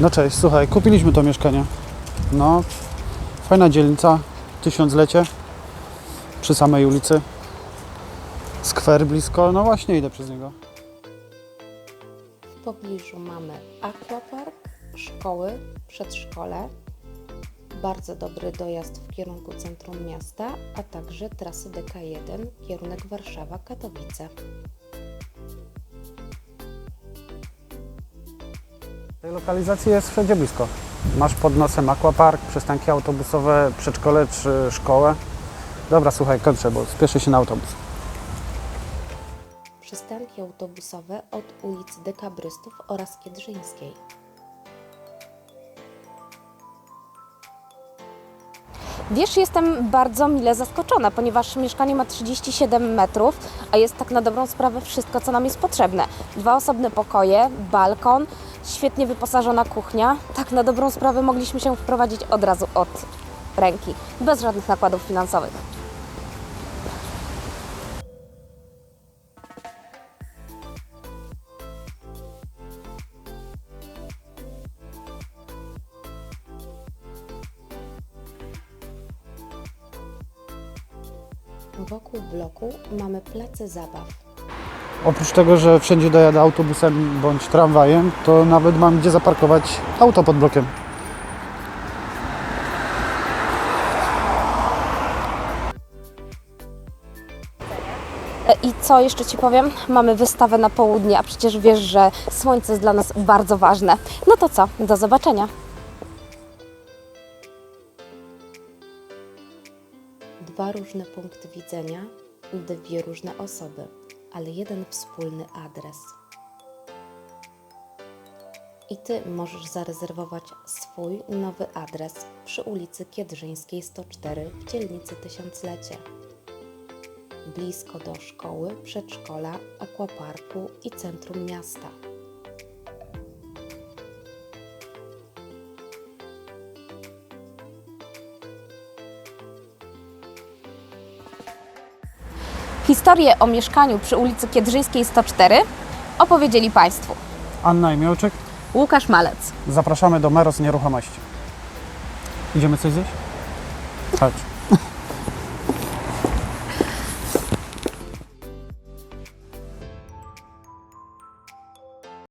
No cześć, słuchaj, kupiliśmy to mieszkanie. No, fajna dzielnica, tysiąclecie, przy samej ulicy. Skwer blisko, no właśnie idę przez niego. W pobliżu mamy aquapark, szkoły, przedszkole, bardzo dobry dojazd w kierunku centrum miasta, a także trasy DK1, kierunek Warszawa-Katowice. Tej lokalizacji jest wszędzie blisko. Masz pod nosem aquapark, przystanki autobusowe, przedszkole czy szkołę. Dobra, słuchaj, kończę, bo spieszę się na autobus. Przystanki autobusowe od ulicy Dekabrystów oraz Kiedrzyńskiej. Wiesz, jestem bardzo mile zaskoczona, ponieważ mieszkanie ma 37 metrów, a jest tak na dobrą sprawę wszystko, co nam jest potrzebne. Dwa osobne pokoje, balkon, świetnie wyposażona kuchnia. Tak na dobrą sprawę mogliśmy się wprowadzić od razu od ręki, bez żadnych nakładów finansowych. Wokół bloku mamy place zabaw. Oprócz tego, że wszędzie dojadę autobusem bądź tramwajem, to nawet mam gdzie zaparkować auto pod blokiem. E, I co jeszcze Ci powiem? Mamy wystawę na południe, a przecież wiesz, że słońce jest dla nas bardzo ważne. No to co? Do zobaczenia. Dwa różne punkty widzenia, dwie różne osoby, ale jeden wspólny adres. I Ty możesz zarezerwować swój nowy adres przy ulicy Kiedrzyńskiej 104 w dzielnicy Tysiąclecie. Blisko do szkoły, przedszkola, aquaparku i centrum miasta. Historię o mieszkaniu przy ulicy Kiedrzyńskiej 104 opowiedzieli Państwu Anna i Miałczyk, Łukasz Malec. zapraszamy do Meros Nieruchomości. Idziemy coś zjeść? Chodź.